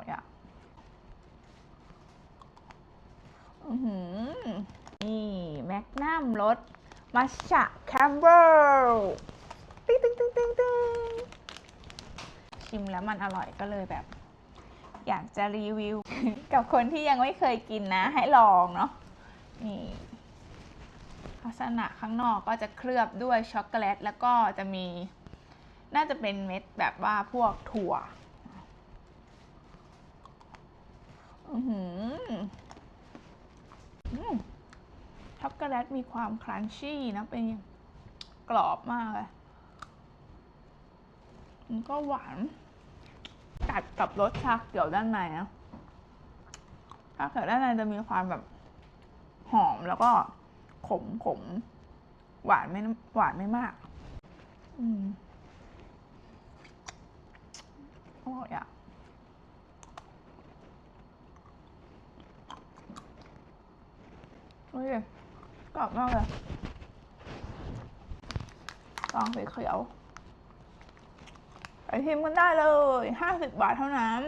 ่อยอะอือนี่แมกนัมรสมัชชะแคมเบอร์ติ๊งติ๊งติ๊งติ๊งติ๊งชิมแล้วมันอร่อยก็เลยแบบ อยากจะรีวิว กับคนที่ยังไม่เคยกินนะ ให้ลองเนาะนี่ลักษณะข้างนอกก็จะเคลือบด้วยช็อกโกแลต แล้วก็จะมี น่าจะเป็นเม็ดแบบว่าพวกถั่ว อือหืออืม ช็อกโกแลตมีความครันชี่นะ เป็นกรอบมากเลย มันก็หวานกัดกับรสชาเขียวด้านในนะชาเขียวด้านในจะมีความแบบหอมแล้วก็ขมขมหวานไม่หวานไม่มาก อืมอร่อยอะ เฮ้ยกรอบมากเลยลองสีเขียวไปทิมกันได้เลย50บาทเท่านั้น